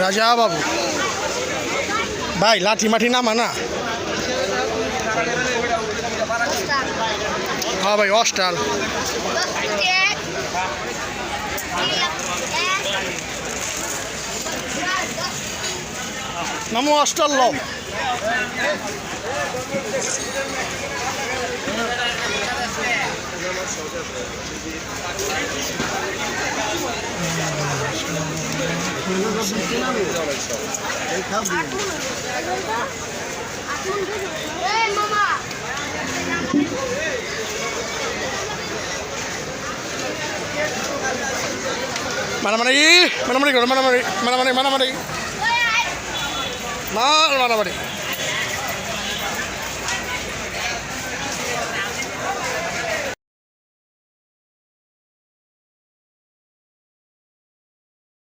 রাজা বাবু ভাই লাঠি মাঠি নামা না? হ্যাঁ ভাই অস্টাল। নামো অস্টাল ল মারামারি মারামারি করো মারামারি মারামারি মারামারি। মার মারামারি।